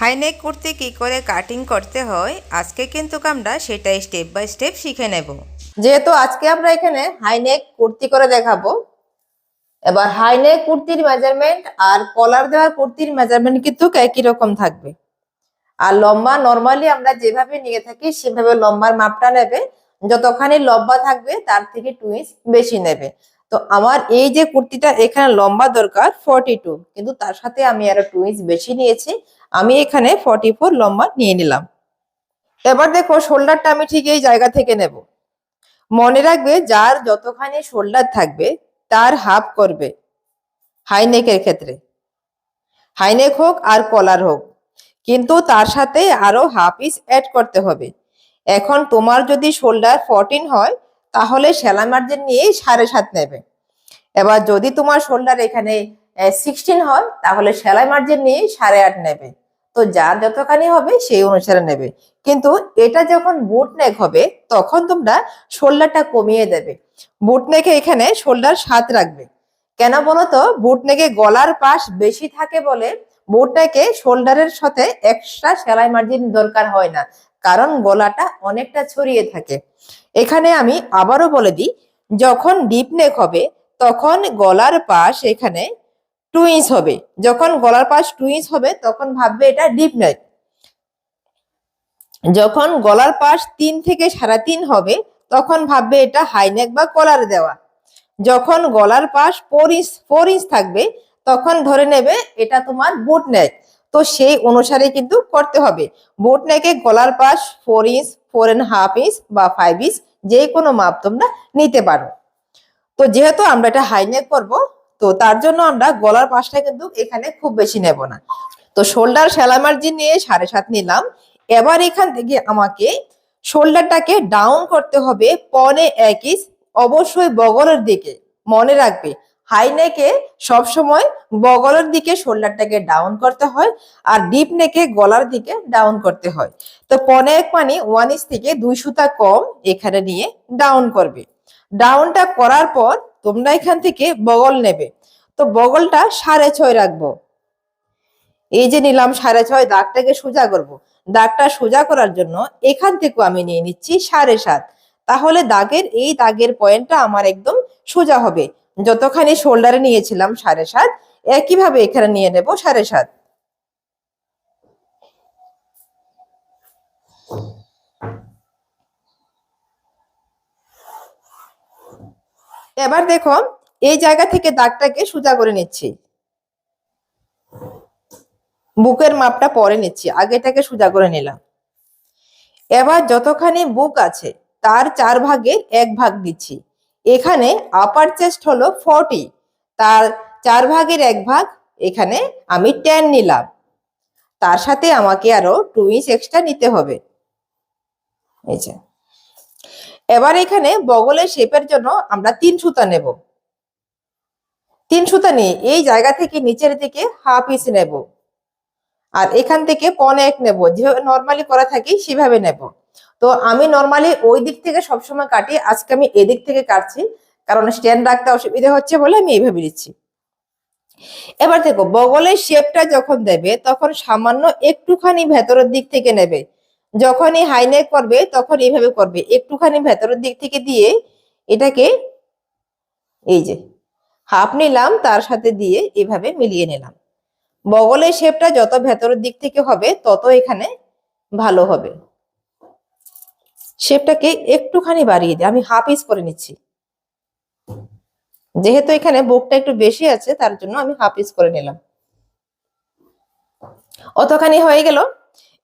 High neck kurti কী করে cutting করতে হয়, আজকে কিন্তু আমরা সেটাই স্টেপ বাই স্টেপ শিখে নেব। যেহেতু আজকে আমরা এখানে হাইনেক কুর্তি করে দেখাবো, এবার হাইনেক কুর্তির মেজারমেন্ট আর কলার দেওয়া কুর্তির মেজারমেন্ট কিন্তু একই রকম থাকবে। আর লম্বা নর্মালি আমরা যেভাবে নিয়ে থাকি, সেভাবে লম্বার মাপটা নেবে, যতখানি লম্বা থাকবে তার থেকে টু ইঞ্চ বেশি নেবে। তো আমার এই যে কুর্তিটা এখানে লম্বা দরকার ফর্টি টু কিন্তু তার সাথে আমি আরও টু ইঞ্চ বেশি নিয়েছি আমি এখানে ফর্টি ফোর লম্বা নিয়ে নিলাম। এবার দেখো শোল্ডারটা আমি ঠিক এই জায়গা থেকে নেব। মনে রাখবে যার যতখানি শোল্ডার থাকবে, তার হাফ করবে। হাইনেকের ক্ষেত্রে। হাইনেক হোক আর কলার হোক। কিন্তু তার সাথে আরও হাফ ইস অ্যাড করতে হবে। এখন তোমার যদি শোল্ডার ফোরটিন হয়, তাহলে সেলাই মার্জিন নিয়ে সাড়ে সাত নেবে। এবার যদি তোমার শোল্ডার এখানে সিক্সটিন হয়, তাহলে সেলাই মার্জিন নিয়ে সাড়ে আট নেবে। তো যার যতখানি হবে, সেই অনুসারে নেবে। কিন্তু এটা যখন বুট নেক হবে, তখন তোমরা শোল্ডারটা কমিয়ে দেবে। বুট নেকে এখানে শোল্ডার সাত রাখবে। কেন বলো তো বুট নেকে গলার পাশ বেশি থাকে বলে বুট নেকে শোল্ডারের সাথে এক্সট্রা সেলাই মার্জিন দরকার হয় না। কারণ গলাটা অনেকটা ছড়িয়ে থাকে। এখানে আমি আবারও বলে দিই, যখন ডিপ নেক হবে, তখন গলার পাশ এখানে টু ইঞ্চ হবে। যখন গলার পাশ টু ইঞ্চ হবে, তখন ভাববে এটা ডিপ নেক যখন গলার পাশ তিন থেকে সাড়ে তিন হবে, তখন ভাববে এটা হাইনেক বা কলার দেওয়া। যখন গলার পাশ ফোর ইঞ্চ ফোর ইঞ্চ থাকবে, তখন ধরে নেবে এটা তোমার বুট নেক তো সেই অনুসারে কিন্তু করতে হবে। বুট নেকে গলার পাশ four inch four and half inch বা ফাইভ ইঞ্চ যে কোনো মাপ তোমরা নিতে পারো। তো যেহেতু আমরা এটা হাই হাইনেক করব তো তার জন্য আমরা গলার পাশটা কিন্তু এখানে খুব বেশি নেব না। তো শোল্ডার সেলাই মার্জিন নিয়ে সাড়ে সাত নিলাম। এবার এখান থেকে আমাকে শোল্ডারটাকে ডাউন করতে হবে পনে এক ইঞ্চ। অবশ্যই বগলের দিকে মনে রাখবে। হাই নেকে সবসময় বগলের দিকে শোল্ডারটাকে ডাউন করতে হয় আর ডিপ নেকে গলার দিকে ডাউন করতে হয়। তো পনে এক মানে ওয়ান ইঞ্চ থেকে দুই সুতা কম এখানে নিয়ে ডাউন করবে। ডাউনটা করার পর তোমরা এখান থেকে বগল নেবে। তো বগলটা সাড়ে ছয় রাখব। এই যে নিলাম সাড়ে ছয়, দাগটাকে সোজা করব। দাগটা সোজা করার জন্য এখান থেকেও আমি নিয়ে নিচ্ছি সাড়ে সাত। তাহলে দাগের, এই দাগের পয়েন্টটা আমার একদম সোজা হবে। যতখানি শোল্ডারে নিয়েছিলাম সাড়ে সাত, একইভাবে এখানে নিয়ে নেব সাড়ে সাত। এবার দেখো, এই জায়গা থেকে দাগটাকে সোজা করে নিচ্ছি। বুকের মাপটা পরে নিচ্ছি আগেটাকে সোজা করে নিলাম। এবার যতখানি বুক আছে, তার চার ভাগের এক ভাগ দিচ্ছি। এখানে আপার চেস্ট হলো ফর্টি তার চার ভাগের এক ভাগ এখানে আমি টেন নিলাম। তার সাথে আমাকে আরও টু ইঞ্চ এক্সট্রা নিতে হবে। এই যে। এবার এখানে বগলের শেপের জন্য আমরা তিন সুতা নেব। তিন সুতা নিয়ে এই জায়গা থেকে নিচের দিকে হাফ ইঞ্চ নেব। আর এখান থেকে পনে এক নেব। যেভাবে নর্মালি করা থাকি, সেভাবে নেব। তো আমি নর্মালি ওই দিক থেকে সবসময় কাটি, আজকে আমি এদিক থেকে কাটছি, কারণ স্ট্যান্ড রাখতে অসুবিধা হচ্ছে বলে আমি এইভাবে দিচ্ছি। এবার দেখো, বগলের শেপটা যখন দেবে, তখন সামান্য একটুখানি ভেতরের দিক থেকে নেবে। যখনই হাইনেক করবে, তখন এইভাবে করবে। একটুখানি ভেতরের দিক থেকে দিয়ে এটাকে এই যে হাফ নিলাম, তার সাথে দিয়ে এভাবে মিলিয়ে নিলাম। বগলের শেপটা যত ভেতরের দিক থেকে হবে, তত এখানে ভালো হবে। শেপটাকে একটুখানি বাড়িয়ে দিই আমি হাফ ইস করে নিচ্ছি। যেহেতু এখানে বুকটা একটু বেশি আছে, তার জন্য আমি হাফ ইস করে নিলাম। অতখানি হয়ে গেল।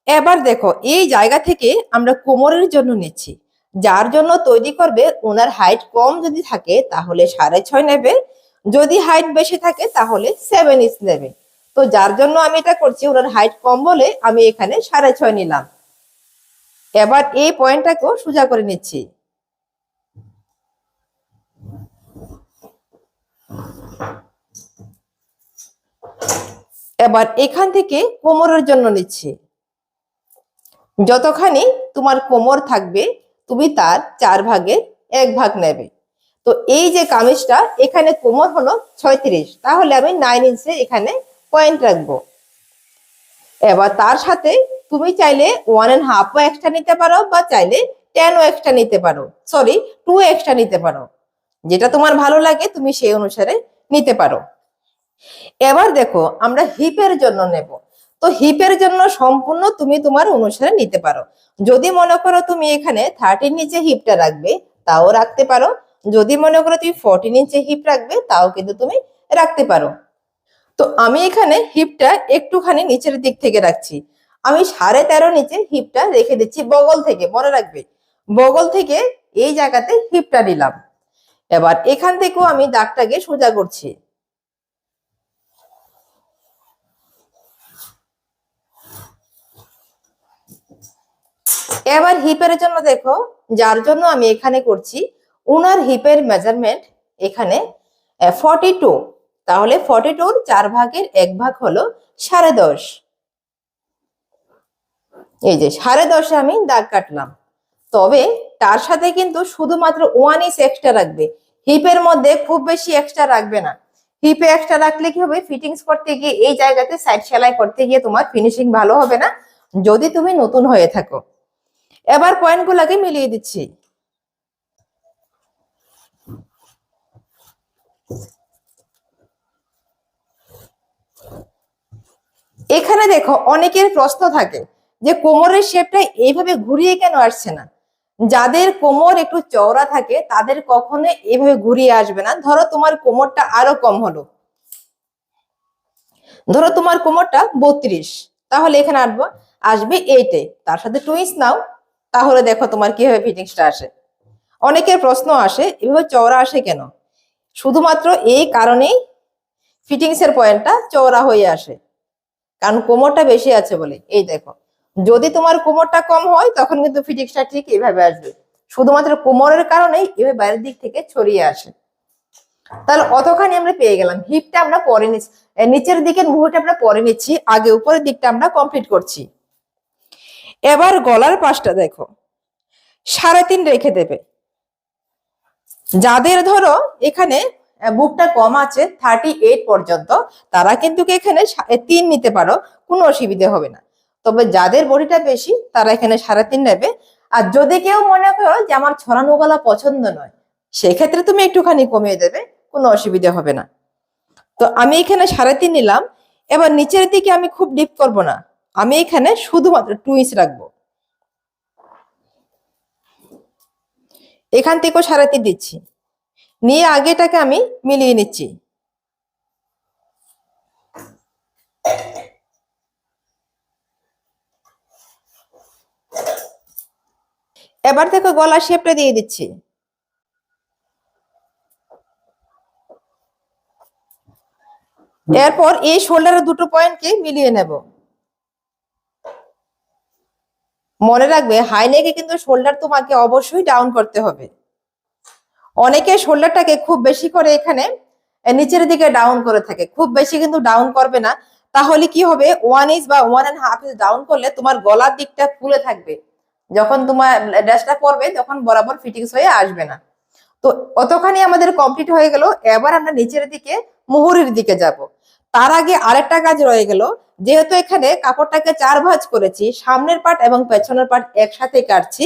এবার দেখো, এই জায়গা থেকে আমরা কোমরের জন্য নিচ্ছি। যার জন্য তৈরি করবে ওনার হাইট কম যদি থাকে, তাহলে সাড়ে ছয় নেবে। যদি হাইট বেশি থাকে, তাহলে সেভেন ইঞ্চ নেবে। তো যার জন্য আমি এটা করছি, ওনার হাইট কম বলে আমি এখানে সাড়ে ছয় নিলাম। এবার এই পয়েন্টটাকেও সোজা করে নিচ্ছি। এবার এখান থেকে কোমরের জন্য নিচ্ছি। যতখানি তোমার কোমর থাকবে, তুমি তার চার ভাগের এক ভাগ নেবে। তো এই যে কামিজটা, এখানে কোমর হলো ছয়ত্রিশ। তাহলে আমি নাইন ইঞ্চে এখানে পয়েন্ট রাখব। এবার তার সাথে তুমি চাইলে ওয়ান অ্যান্ড হাফও এক্সট্রা নিতে পারো বা চাইলে টেনও এক্সট্রা নিতে পারো। সরি টু এক্সট্রা নিতে পারো। যেটা তোমার ভালো লাগে, তুমি সেই অনুসারে নিতে পারো। এবার দেখো, আমরা হিপের জন্য নেব। তো হিপের জন্য সম্পূর্ণ তুমি তোমার অনুসারে নিতে পারো। যদি মনে করো তুমি এখানে থার্টির নিচে হিপটা রাখবে, তাও রাখতে পারো। যদি মনে করো তুমি ফোরটিন ইঞ্চে হিপ রাখবে, তাও কিন্তু তুমি রাখতে পারো। তো আমি এখানে হিপটা একটুখানি নিচের দিক থেকে রাখছি। আমি সাড়ে তেরো নিচে হিপটা রেখে দিচ্ছি বগল থেকে, মনে রাখবে? বগল থেকে এই জায়গাতে হিপটা নিলাম। এবার এখান থেকেও আমি দাগটাকে সোজা করছি। এবার হিপের জন্য দেখো, যার জন্য আমি এখানে করছি, উনার হিপের মেজারমেন্ট এখানে ফর্টি টু তাহলে ফর্টি টুর চার ভাগের এক ভাগ হলো সাড়ে দশ। এই যে, সাড়ে দশে আমি দাগ কাটলাম। তবে তার সাথে কিন্তু শুধুমাত্র ওয়ান ইস এক্সট্রা রাখবে। হিপের মধ্যে খুব বেশি এক্সট্রা রাখবে না। হিপে এক্সট্রা রাখলে কি হবে? ফিটিংস করতে গিয়ে এই জায়গাতে সাইড সেলাই করতে গিয়ে তোমার ফিনিশিং ভালো হবে না। যদি তুমি নতুন হয়ে থাকো। এবার পয়েন্টগুলোকে মিলিয়ে দিচ্ছি। এখানে দেখো অনেকের প্রশ্ন থাকে যে কোমরের শেপটা এইভাবে ঘুরিয়ে কেন আসছে না? যাদের কোমর একটু চওড়া থাকে, তাদের কখনো এভাবে ঘুরিয়ে আসবে না। ধরো তোমার কোমরটা আরও কম হলো। ধরো তোমার কোমরটা বত্রিশ, তাহলে এখানে আসব, আসবে এইটে তার সাথে টুইন্স নাও। তাহলে দেখো তোমার কীভাবে ফিটিংসটা আসে। অনেকের প্রশ্ন আসে, এভাবে চওড়া আসে কেন? শুধুমাত্র এই কারণেই ফিটিংস এর পয়েন্টটা চওড়া হয়ে আসে। কারণ কোমরটা বেশি আছে বলে। এই দেখো, যদি তোমার কোমরটা কম হয়, তখন কিন্তু ফিটিংসটা ঠিক এইভাবে আসবে। শুধুমাত্র কোমরের কারণেই এভাবে বাইরের দিক থেকে ছড়িয়ে আসে। তাহলে অতখানি আমরা পেয়ে গেলাম। হিপটা আমরা পরে নিচ্ছি, নিচের দিকের মুহূর্তে আমরা পরে নিচ্ছি, আগে উপরের দিকটা আমরা কমপ্লিট করছি। এবার গলার পাশটা দেখো। সাড়ে তিন রেখে দেবে। যাদের ধরো এখানে বুকটা কম আছে থার্টি এইট পর্যন্ত, তারা কিন্তু এখানে তিন নিতে পারো, কোনো অসুবিধে হবে না। তবে যাদের বডিটা বেশি, তারা এখানে সাড়ে তিন নেবে। আর যদি কেউ মনে করো যে আমার ছড়ানো গলা পছন্দ নয়, সেক্ষেত্রে তুমি একটুখানি কমিয়ে দেবে, কোনো অসুবিধে হবে না। তো আমি এখানে সাড়ে তিন নিলাম। এবার নিচের দিকে আমি খুব ডিপ করব না। আমি এখানে শুধুমাত্র টু ইঞ্চ রাখব। এখান থেকেও সাড়ে তিন দিচ্ছি। নিয়ে আগেটাকে আমি মিলিয়ে নিচ্ছি। এবার থেকে গলা শেপটা দিয়ে দিচ্ছি। এরপর এই শোল্ডারের দুটো পয়েন্টকে মিলিয়ে নেব। মনে রাখবে হাই নেকে কিন্তু শোল্ডার তোমাকে অবশ্যই ডাউন করতে হবে। অনেকে শোল্ডারটাকে খুব বেশি করে এখানে নিচের দিকে ডাউন করে থাকে। খুব বেশি কিন্তু ডাউন করবে না। তাহলে কি হবে? ওয়ান ইঞ্চ বা one and half inch down করলে তোমার গলার দিকটা ফুলে থাকবে। যখন তোমার ড্রেসটা পরবে, তখন বরাবর ফিটিংস হয়ে আসবে না। তো অতখানি আমাদের কমপ্লিট হয়ে গেল। এবার আমরা নিচের দিকে, মুহুরির দিকে যাব। তার আগে আরেকটা কাজ রয়ে গেল। যেহেতু এখানে কাপড়টাকে চার ভাঁজ করেছি, সামনের পার্ট এবং পেছনের পার্ট একসাথে কাটছি,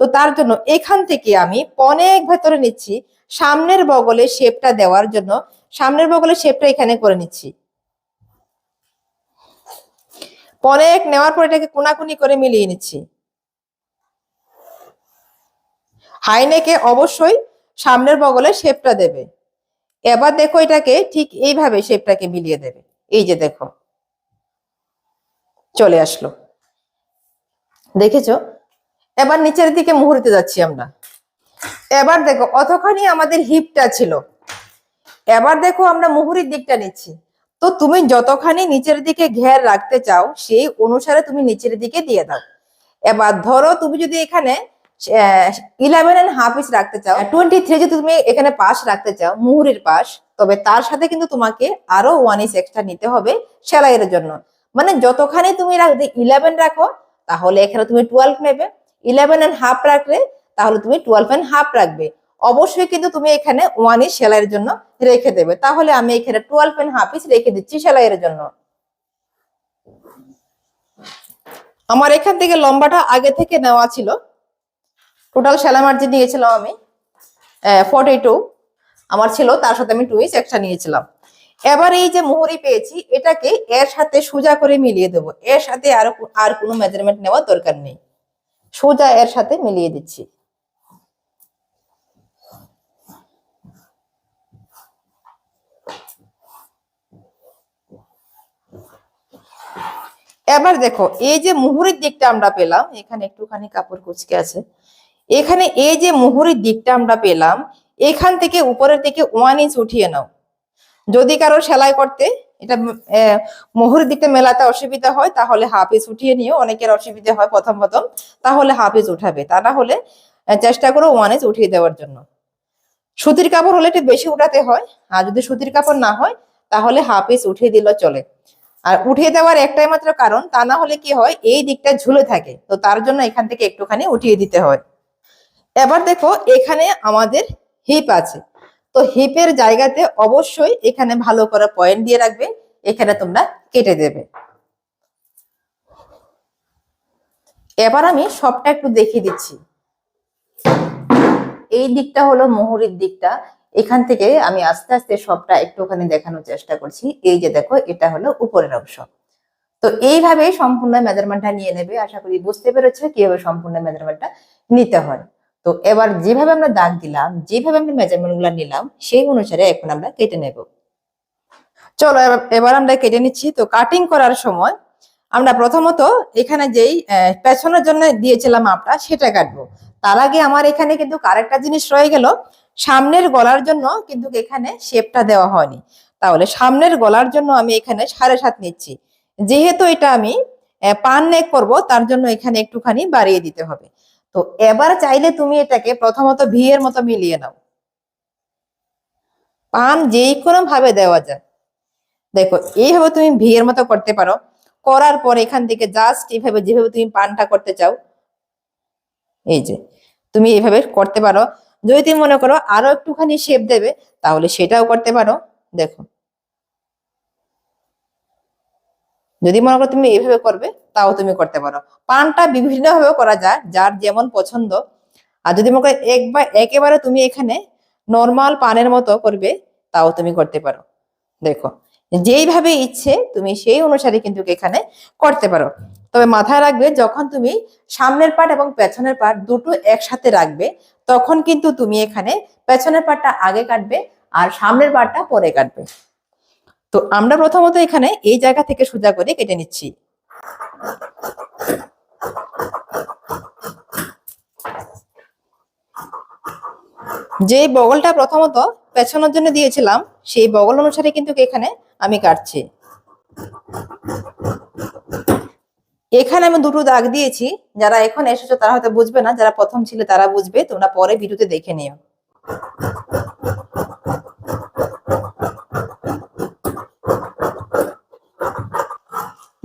তো তার জন্য এখান থেকে আমি অনেক ভেতরে নিচ্ছি, সামনের বগলে শেপটা দেওয়ার জন্য। সামনের বগলে শেপটা এখানে করে নিচ্ছি। অনেক নেওয়ার পর এটাকে কোনাকুনি করে মিলিয়ে নিচ্ছি। হাইনেকে অবশ্যই সামনের বগলে শেপটা দেবে। এবার দেখো এটাকে ঠিক এইভাবে শেপটাকে মিলিয়ে দেবে। এই যে দেখো। চলে আসলো। দেখেছ? এবার নিচের দিকে মুহূর্তে যাচ্ছি আমরা। এবার দেখো, অতখানি আমাদের হিপটা ছিল। এবার দেখো আমরা মুহুরির দিকটা নিচ্ছি। তো তুমি যতখানি নিচের দিকে ঘের রাখতে চাও, সেই অনুসারে তুমি নিচের দিকে দিয়ে দাও। এবার ধরো তুমি যদি এখানে ইলেভেন এন্ড হাফ ইঞ্চ রাখতে চাও। টোয়েন্টি থ্রি যদি তুমি এখানে পাশ রাখতে চাও, মুহুরির পাশ তবে তার সাথে কিন্তু তোমাকে আরও ওয়ান ইঞ্চ এক্সট্রা নিতে হবে সেলাইয়ের জন্য। মানে যতখানি তুমি রাখবে ইলেভেন রাখো, তাহলে এখানে তুমি টুয়েলভ নেবে। ইলেভেন এন্ড হাফ রাখলে, তাহলে তুমি টুয়েলভ এন্ড হাফ রাখবে। অবশ্যই কিন্তু তুমি এখানে ওয়ান ইঞ্চ সেলাইয়ের জন্য রেখে দেবে। তাহলে আমি এখানে টুয়েলভ এন্ড হাফ ইঞ্চ রেখে দিচ্ছি সেলাইয়ের জন্য। আমার এখান থেকে লম্বাটা আগে থেকে নেওয়া ছিল। টোটাল সেলাই মার্জিন নিয়েছিলাম আমি ফর্টি টু আমার ছিল, তার সাথে আমি টু ইঞ্চ এক্সট্রা নিয়েছিলাম। এবার এই যে মোহরি পেয়েছি, এটাকে এর সাথে সোজা করে মিলিয়ে দেবো। এর সাথে আর আর কোনো মেজারমেন্ট নেওয়ার দরকার নেই। সোজা এর সাথে মিলিয়ে দিচ্ছি। এবার দেখো, এই যে মুহুরির দিকটা আমরা পেলাম, এখানে একটুখানি কাপড় কুচকে আছে। এখানে এই যে মুহুরির দিকটা আমরা পেলাম, এখান থেকে উপরের দিকে ওয়ান ইঞ্চ উঠিয়ে নাও। যদি কারও সেলাই করতে, এটা মুহুরির দিকটা মেলাতে অসুবিধা হয়, তাহলে হাফ ইঞ্চ উঠিয়ে নিও, অনেকের অসুবিধা হয় প্রথম প্রথম, তাহলে হাফ ইঞ্চ উঠাবে। তা না হলে চেষ্টা করো ওয়ান ইঞ্চ উঠিয়ে দেওয়ার জন্য। সুতির কাপড় হলে একটু বেশি উঠাতে হয়, আর যদি সুতির কাপড় না হয়, তাহলে হাফ ইঞ্চ উঠিয়ে দিলেও চলে। আর উঠিয়ে দেওয়ার একটাই মাত্র কারণ, তা না হলে কি হয়, এই দিকটা ঝুলে থাকে, তো তার জন্য এখান থেকে একটুখানি উঠিয়ে দিতে হয়। এবার দেখো এখানে আমাদের হিপ আছে। তো হিপের জায়গাতে অবশ্যই এখানে ভালো করে পয়েন্ট দিয়ে রাখবে, এখানে তোমরা কেটে দেবে। এবার আমি সবটা একটু দেখিয়ে দিচ্ছি। এই দিকটা হলো মোহরের দিকটা। এখান থেকে আমি আস্তে আস্তে সবটা একটুখানি দেখানোর চেষ্টা করছি। এই যে দেখো, এটা হলো উপরের অংশ। তো এইভাবে সম্পূর্ণ মেজারমেন্টটা নিয়ে নেবে। আশা করি বুঝতে পেরেছ কীভাবে সম্পূর্ণ মেজারমেন্টটা নিতে হয়। তো এবার যেভাবে আমরা দাগ দিলাম, যেভাবে আমরা মেজারমেন্টগুলা নিলাম, সেই অনুসারে এখন আমরা কেটে নেব। চলো এবার- আমরা কেটে নিচ্ছি। তো কাটিং করার সময় আমরা প্রথমত এখানে যেই পেছনের জন্য দিয়েছিলাম মাপটা, সেটা কাটবো। তার আগে আমার এখানে কিন্তু আরেকটা জিনিস রয়ে গেল। সামনের গলার জন্য কিন্তু এখানে শেপটা দেওয়া হয়নি। তাহলে সামনের গলার জন্য আমি এখানে সাড়ে সাত নিচ্ছি। যেহেতু এটা আমি পান নেক করব, তার জন্য এখানে একটুখানি বাড়িয়ে দিতে হবে। তো এবার চাইলে তুমি এটাকে প্রথমত ভি এর মতো মিলিয়ে নাও। পান যেই কোনো ভাবে দেওয়া যায়। দেখো, এইভাবে তুমি ভি এর মতো করতে পারো। করার পর এখান থেকে জাস্ট এইভাবে যেভাবে তুমি পানটা করতে চাও, এই যে, তুমি এইভাবে করতে পারো। যদি তুমি মনে করো আরও একটুখানি শেপ দেবে, তাহলে সেটাও করতে পারো। দেখো যদি মনে করো তুমি এইভাবে করবে, তাও তুমি করতে পারো। পানটা বিভিন্ন ভাবে করা যায়, যার যেমন পছন্দ। আর যদি মনে করো একবার একেবারে তুমি এখানে নর্মাল পানের মতো করবে, তাও তুমি করতে পারো। দেখো, যেইভাবে ইচ্ছে তুমি সেই অনুসারে কিন্তু এখানে করতে পারো। তবে মাথায় রাখবে, যখন তুমি সামনের পার্ট এবং পেছনের পার্ট দুটো একসাথে রাখবে, তখন কিন্তু তুমি এখানে পেছনের পার্টটা আগে কাটবে আর সামনের পার্টটা পরে কাটবে। তো আমরা প্রথমত এখানে এই জায়গা থেকে সোজা করে কেটে নিচ্ছি। যে বগলটা প্রথমত পেছনের জন্য দিয়েছিলাম, সেই বগল অনুসারে কিন্তু এখানে আমি কাটছি। এখানে আমি দুটো দাগ দিয়েছি, যারা এখন এসেছ তারা হয়তো বুঝবে না, যারা প্রথম ছিল তারা বুঝবে, তোমরা পরে ভিডিওতে দেখে নিও।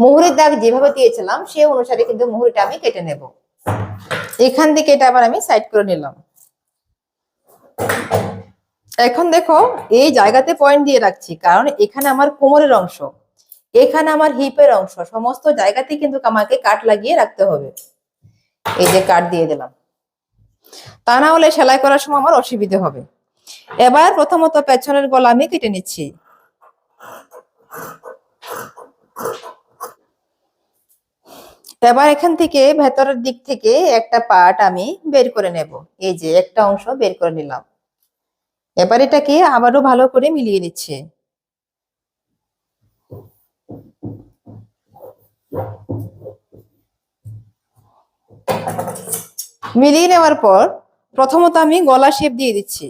মুহুরির দাগ যেভাবে দিয়েছিলাম, সে অনুসারে কিন্তু মুহুরিটা আমি কেটে নেব। এখান থেকে এটা আবার আমি সাইড করে নিলাম। এখন দেখো, এই জায়গাতে পয়েন্ট দিয়ে রাখছি, কারণ এখানে আমার কোমরের অংশ। এখানে আমার হিপের অংশ। সমস্ত জায়গাতে কিন্তু আমাকে কাট লাগিয়ে রাখতে হবে। এই যে কাট দিয়ে দিলাম। তা না হলে সেলাই করার সময় আমার অসুবিধে হবে। এবার প্রথমত পেছনের গলা আমি কেটে নিচ্ছি। এবার এখান থেকে ভেতরের দিক থেকে একটা পার্ট আমি বের করে নেব। এই যে একটা অংশ বের করে নিলাম। এবার এটাকে আবারও ভালো করে মিলিয়ে নিচ্ছে। মিলিয়ে নেওয়ার পর প্রথমত আমি গলা শেপ দিয়ে দিচ্ছি।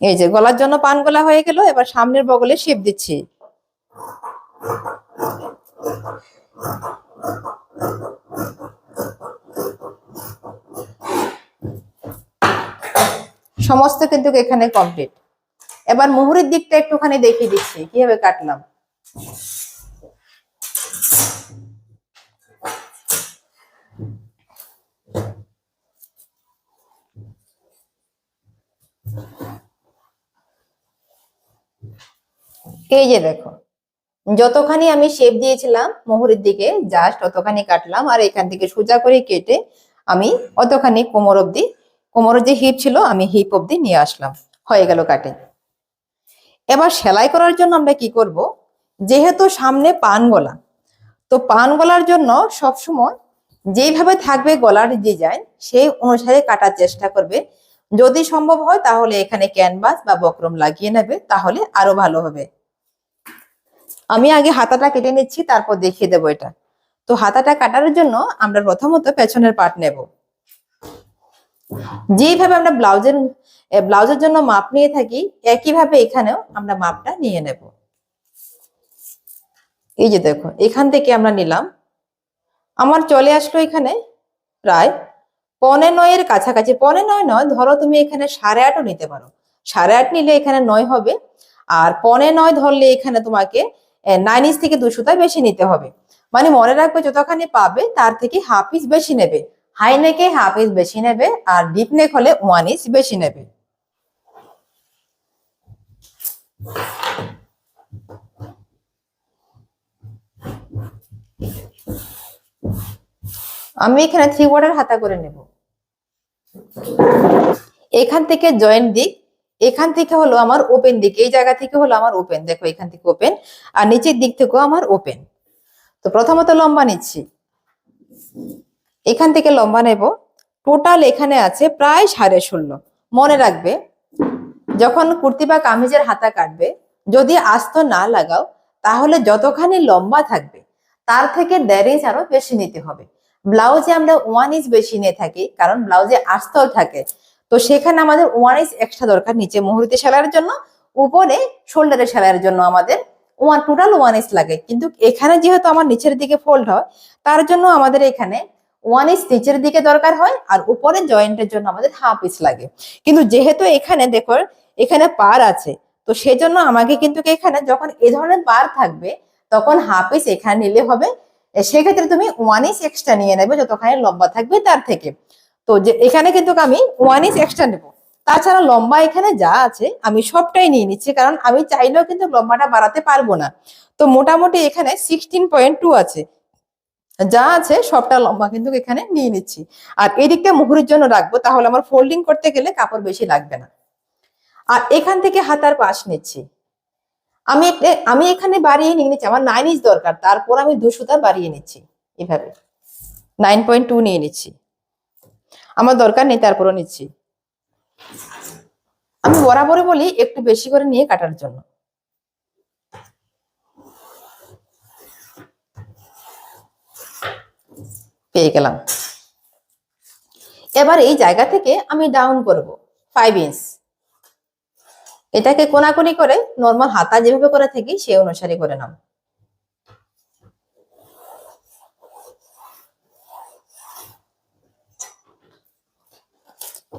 এই যে গলার জন্য পান গলা হয়ে গেল, এবার সামনের বগলে শেপ দিচ্ছি। সমস্ত কিন্তু এখানে কমপ্লিট এবার মুহুরের দিকটা একটুখানি দেখিয়ে দিচ্ছি, কীভাবে কাটলাম। এই যে দেখো, যতখানি আমি শেপ দিয়েছিলাম মোহরের দিকে জাস্ট অতখানি কাটলাম আর এখান থেকে সোজা করে কেটে আমি অতখানি কোমর অবধি, কোমরের যে হিপ ছিল আমি হিপ অবধি নিয়ে আসলাম। হয়ে গেল কাটে এবার সেলাই করার জন্য আমরা কি করব? যেহেতু সামনে পান গলা, তো পান গলার জন্য সবসময় যেইভাবে থাকবে গলার ডিজাইন সেই অনুসারে কাটার চেষ্টা করবে। যদি সম্ভব হয় তাহলে এখানে ক্যানভাস বা বক্রম লাগিয়ে নেবে, তাহলে আরও ভালো হবে। আমি আগে হাতাটা কেটে নিচ্ছি, তারপর দেখিয়ে দেবো এটা। তো হাতাটা কাটার জন্য আমরা প্রথমত পেছনের পার্ট নেব। যেইভাবে আমরা ব্লাউজের ব্লাউজের জন্য মাপ নিয়ে থাকি, একইভাবে এখানেও আমরা মাপটা নিয়ে নেব। এই যে দেখো, এখান থেকে আমরা নিলাম। আমার চলে আসলো এখানে প্রায় পনে নয়ের কাছাকাছি। পনে নয় নয়, ধরো তুমি এখানে সাড়ে আটও নিতে পারো। সাড়ে আট নিলে এখানে নয় হবে, আর পনে নয় ধরলে এখানে তোমাকে নাইন ইঞ্চ থেকে দুশোটা বেশি নিতে হবে। মানে মনে রাখবে যতখানি পাবে, তার থেকে হাফ ইঞ্চ বেশি নেবে। হাই নেকে হাফ ইঞ্চ বেশি নেবে আর ডিপ নেক হলে ওয়ান ইঞ্চ বেশি নেবে। আমি এখানে থ্রি কোয়ার্টার হাতা করে নেব। এখান থেকে জয়েন্ট দিক এখান থেকে হলো আমার ওপেন দিক, এই জায়গা থেকে হলো আমার ওপেন দেখো এখান থেকে ওপেন আর নিচের দিক থেকেও আমার ওপেন তো প্রথমত লম্বা নিচ্ছি। এখান থেকে লম্বা নেব। টোটাল এখানে আছে প্রায় সাড়ে ষোলো। মনে রাখবে, যখন কুর্তি বা কামিজের হাতা কাটবে, যদি আস্ত না লাগাও, তাহলে যতখানি লম্বা থাকবে, তার থেকে দেড় ইঞ্চ আরও বেশি নিতে হবে। ব্লাউজে আমরা ওয়ান ইঞ্চ বেশি নিয়ে থাকি, কারণ ব্লাউজে আস্তল থাকে। তো সেখানে আমাদের ওয়ান ইঞ্চ এক্সট্রা দরকার নিচে মুহুরিতে সেলাইয়ের জন্য, উপরে শোল্ডারে সেলাইয়ের জন্য আমাদের ওয়ান টোটাল ওয়ান ইঞ্চ লাগে। কিন্তু এখানে যেহেতু আমার নিচের দিকে ফোল্ড হয়, তার জন্য আমাদের এখানে ওয়ান ইঞ্চ নিচের দিকে দরকার হয় আর উপরে জয়েন্টের জন্য আমাদের হাফ ইঞ্চ লাগে। কিন্তু যেহেতু এখানে দেখো, এখানে পার আছে, তো সেজন্য আমাকে কিন্তু এখানে যখন এ ধরনের পার থাকবে, তখন হাফ ইস এখানে নিলে হবে। সেক্ষেত্রে তুমি ওয়ান ইঞ্চ এক্সট্রা নিয়ে নেবে যতখানি লম্বা থাকবে তার থেকে। তো যে এখানে কিন্তু আমি ওয়ান ইঞ্চ এক্সট্রা নেব। তাছাড়া লম্বা এখানে যা আছে, আমি সবটাই নিয়ে নিচ্ছি, কারণ আমি চাইলেও কিন্তু লম্বাটা বাড়াতে পারব না। তো মোটামুটি এখানে সিক্সটিন পয়েন্ট টু আছে। যা আছে, সবটা লম্বা কিন্তু এখানে নিয়ে নিচ্ছি। আর এই দিকটা মুহুরির জন্য রাখব, তাহলে আমার ফোল্ডিং করতে গেলে কাপড় বেশি লাগবে না। আর এখান থেকে হাতার পাশ নিচ্ছি। আমি আমি এখানে বাড়িয়ে নিয়ে নিচ্ছি, আমার নাইন ইঞ্চ দরকার, তারপর আমি দুশোটা বাড়িয়ে নিচ্ছি। এভাবে। নাইন পয়েন্ট টু নিয়ে নিচ্ছি। আমার দরকার নেই, তারপরও নিচ্ছি। আমি বরাবরই বলি, একটু বেশি করে নিয়ে কাটার জন্য। পেয়ে গেলাম। এবার এই জায়গা থেকে আমি ডাউন করব ফাইভ ইঞ্চ এটাকে কোনাকুনি করে নর্মাল হাতা যেভাবে করে থাকি সে অনুসারে করে নাও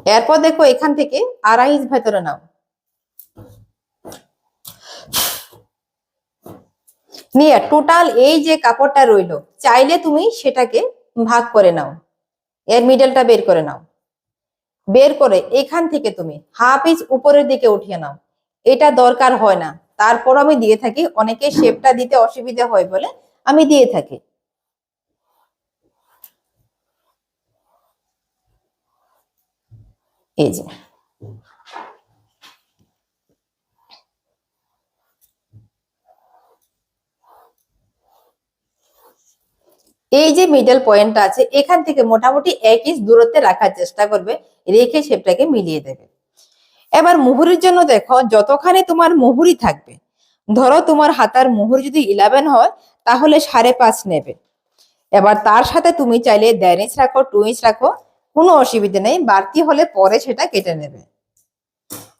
এরপর দেখো এখান থেকে আড়াই ইঞ্চ ভেতরে নাও। নিয়ে টোটাল এই যে কাপড়টা রইল, চাইলে তুমি সেটাকে ভাগ করে নাও। এর মিডলটা বের করে নাও। বের করে এখান থেকে তুমি হাফ ইঞ্চ উপরের দিকে উঠিয়ে নাও। এটা দরকার হয় না। তারপর আমি দিয়ে থাকি, অনেকে শেপটা দিতে অসুবিধা হয় বলে আমি দিয়ে থাকি। এই যে। এই যে মিডল পয়েন্টটা আছে, এখান থেকে মোটামুটি এক ইঞ্চ দূরত্বে রাখার চেষ্টা করবে, রেখে শেপটাকে মিলিয়ে দেবে। এবার মুহুরির জন্য দেখো, যতখানি তোমার মুহুরি থাকবে, ধরো তোমার হাতার মুহুরি যদি ইলেভেন হয়, তাহলে সাড়ে পাঁচ নেবে। এবার তার সাথে তুমি চাইলে দেড় ইঞ্চ রাখো টু ইঞ্চ রাখো কোনো অসুবিধা নেই, বাড়তি হলে পরে সেটা কেটে নেবে।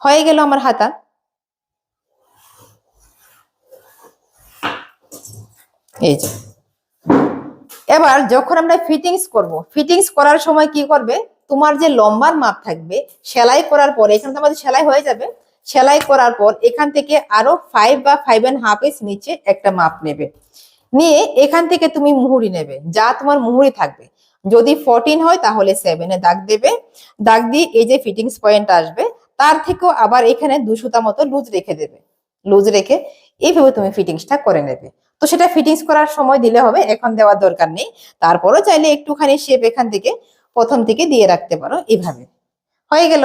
হয়ে গেল আমার হাতা। এই যে। এবার যখন আমরা ফিটিংস করব ফিটিংস করার সময় কি করবে? তোমার যে লম্বার মাপ থাকবে, সেলাই করার পরে, এখানে তো আমাদের সেলাই হয়ে যাবে, সেলাই করার পর এখান থেকে আরও ফাইভ বা ফাইভ অ্যান্ড হাফ ইঞ্চ নিচে একটা মাপ নেবে। নিয়ে এখান থেকে তুমি মুহুরি নেবে, যা তোমার মুহুরি থাকবে। যদি ফোরটিন হয়, তাহলে সেভেনে দাগ দেবে। দাগ দিয়ে এই যে ফিটিংস পয়েন্ট আসবে, তার থেকেও আবার এখানে দু সুতা মতো লুজ রেখে দেবে। লুজ রেখে এইভাবে তুমি ফিটিংসটা করে নেবে। তো সেটা ফিটিংস করার সময় দিলে হবে, এখন দেওয়ার দরকার নেই। তারপরও চাইলে একটুখানি শেপ এখান থেকে প্রথম থেকে দিয়ে রাখতে পারো এইভাবে। হয়ে গেল।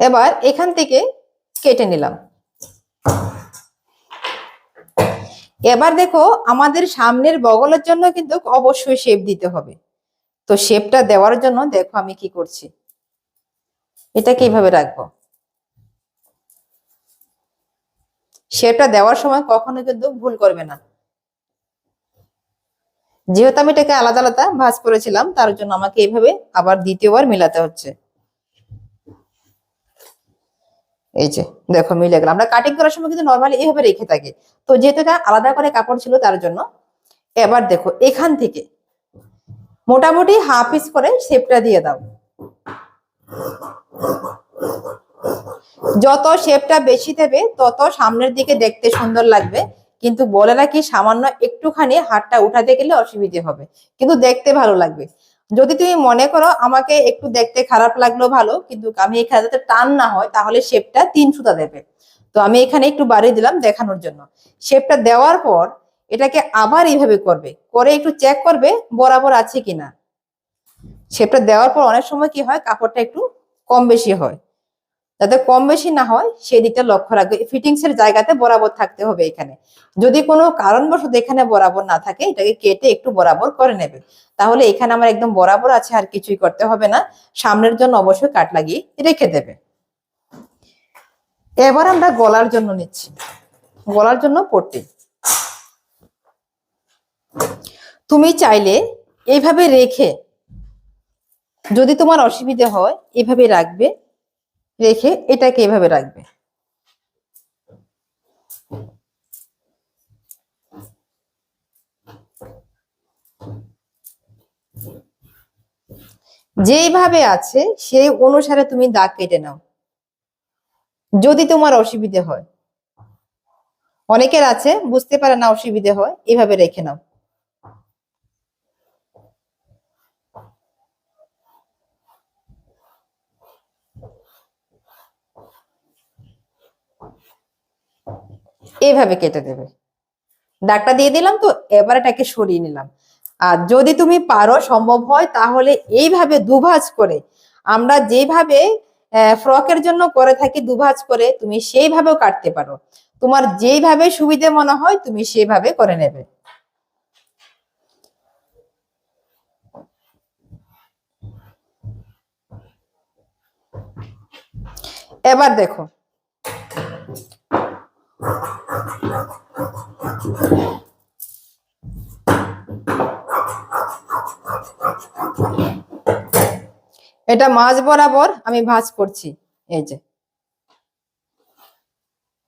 এবার এখান থেকে কেটে নিলাম। এবার দেখো আমাদের সামনের বগলের জন্য কিন্তু অবশ্যই শেপ দিতে হবে। তো শেপটা দেওয়ার জন্য দেখো আমি কি করছি। এটা কীভাবে রাখব। শেপটা দেওয়ার সময় কখনো কিন্তু ভুল করবে না। যেহেতু আমি এটাকে আলাদা আলাদা ভাজ করেছিলাম, তার জন্য আমাকে এইভাবে আবার দ্বিতীয়বার মিলাতে হচ্ছে। এই যে, দেখো মিলে গেল। আমরা কাটিং করার সময় কিন্তু নর্মালি এইভাবে রেখে থাকি। তো যেহেতু এটা আলাদা করে কাপড় ছিল তার জন্য, এবার দেখো এখান থেকে মোটামুটি হাফ ইঞ্চ করে শেপটা দিয়ে দাও। যত শেপটা বেশি দেবে, তত সামনের দিকে দেখতে সুন্দর লাগবে। কিন্তু বলে নাকি সামান্য একটুখানি হাতটা উঠাতে গেলে অসুবিধে হবে। কিন্তু দেখতে ভালো লাগবে। যদি তুমি মনে করো আমাকে একটু দেখতে খারাপ লাগল ভালো, কিন্তু আমি এখানে যাতে টান না হয়, তাহলে শেপটা তিন সুতা দেবে। তো আমি এখানে একটু বাড়িয়ে দিলাম দেখানোর জন্য। শেপটা দেওয়ার পর এটাকে আবার এইভাবে করবে। করে একটু চেক করবে বরাবর আছে কিনা। শেপটা দেওয়ার পর অনেক সময় কি হয়, কাপড়টা একটু কম বেশি হয়। যাতে কম বেশি না হয়, সেই দিকটা লক্ষ্য রাখবে। ফিটিংস এর জায়গাতে বরাবর থাকতে হবে এখানে। যদি কোনো কারণবশত এখানে বরাবর না থাকে, এটাকে কেটে একটু বরাবর করে নেবে। তাহলে এখানে আমার একদম বরাবর আছে, আর কিছুই করতে হবে না। সামনের জন্য অবশ্যই কাট লাগিয়ে রেখে দেবে। এবার আমরা গলার জন্য নিচ্ছি। গলার জন্য পট্টি। তুমি চাইলে এইভাবে রেখে, যদি তোমার অসুবিধে হয়, এভাবে রাখবে। রেখে এটাকে এভাবে রাখবে। যেইভাবে আছে, সেই অনুসারে তুমি দাগ কেটে নাও। যদি তোমার অসুবিধে হয়, অনেকের আছে, বুঝতে পারে না অসুবিধে হয়, এভাবে রেখে নাও। এভাবে কেটে দেবে। দাগটা দিয়ে দিলাম তো, এবার এটাকে সরিয়ে নিলাম। আর যদি তুমি পারো, সম্ভব হয়, তাহলে এইভাবে দুভাজ করে, আমরা যেভাবে ফ্রকের জন্য করে থাকি দুভাজ করে, তুমি সেইভাবেও কাটতে পারো। তোমার যেইভাবে সুবিধে মনে হয়, তুমি সেইভাবে করে নেবে। এবার দেখো এটা মাছ বরাবর আমি ভাজ করছি, এই যে।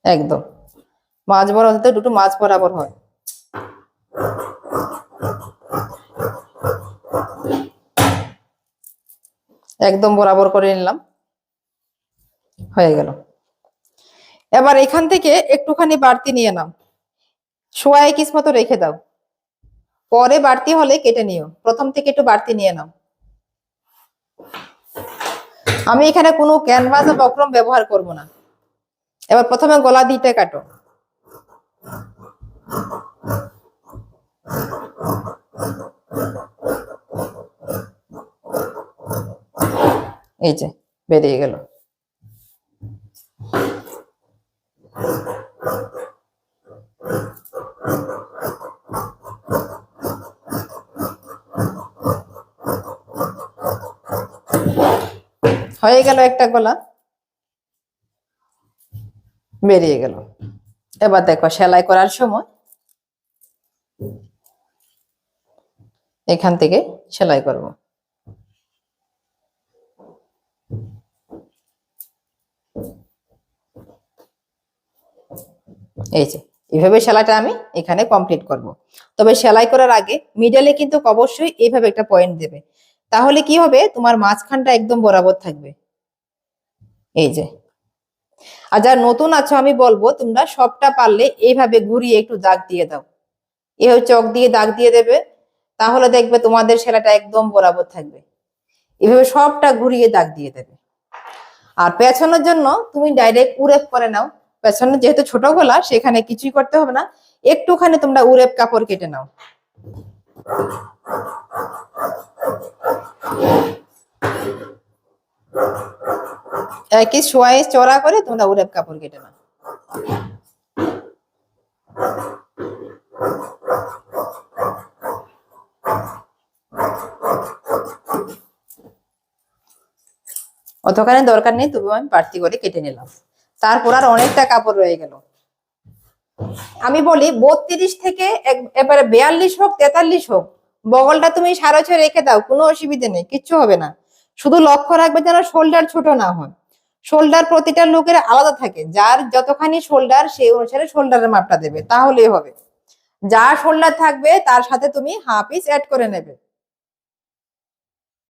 একদম। মাছ বরাবর তো দুটো মাছ বরাবর হয়। একদম বরাবর করে নিলাম। হয়ে গেল। এবার এখান থেকে একটুখানি বাড়তি নিয়ে নাও। সোয়া একিস মতো রেখে দাও। পরে বাড়তি হলে কেটে নিও। প্রথম থেকে একটু বাড়তি নিয়ে নাও। আমি এখানে কোনো ক্যানভাস বা বক্রম ব্যবহার করব না। এবার প্রথমে গলা দিতে কাটো। এই যে, বেরিয়ে গেল। হয়ে গেল একটা গলা। বেরিয়ে গেল। এবার দেখো সেলাই করার সময় এখান থেকে সেলাই করব। এই যে এইভাবে সেলাইটা আমি এখানে কমপ্লিট করব। তবে সেলাই করার আগে মিডলে কিন্তু অবশ্যই এইভাবে একটা পয়েন্ট দেবে। তাহলে কি হবে? তোমার মাঝখানটা একদম বরাবর থাকবে। এই যে। আর যারা নতুন আছো, আমি বলব, তোমরা সবটা পারলে এইভাবে ঘুরিয়ে একটু দাগ দিয়ে দাও। এভাবে চক দিয়ে দাগ দিয়ে দেবে, তাহলে দেখবে তোমাদের সেলাইটা একদম বরাবর থাকবে। এভাবে সবটা ঘুরিয়ে দাগ দিয়ে দেবে। আর পেছনের জন্য তুমি ডাইরেক্ট উরেপ করে নাও। পেছনে যেহেতু ছোট গলা, সেখানে কিছুই করতে হবে না। একটুখানি তোমরা উরেপ কাপড় কেটে নাও। একই সোয়াই চড়া করে তোমরা উরেপ কাপড় কেটে নাও। অতখানি দরকার নেই তবু আমি বাড়তি করে কেটে নিলাম। তারপর আর অনেকটা কাপড় রয়ে গেল। আমি বলি, বত্রিশ থেকে এবারে বেয়াল্লিশ হোক, তেতাল্লিশ হোক, বগলটা তুমি সাড়ে ছয় রেখে দাও, কোনো অসুবিধে নেই, কিচ্ছু হবে না। শুধু লক্ষ্য রাখবে যেন শোল্ডার ছোট না হয়। শোল্ডার প্রতিটা লোকের আলাদা থাকে, যার যতখানি শোল্ডার সেই অনুসারে শোল্ডারের মাপটা দেবে, তাহলেই হবে। যার শোল্ডার থাকবে, তার সাথে তুমি হাফ ইঞ্চ অ্যাড করে নেবে।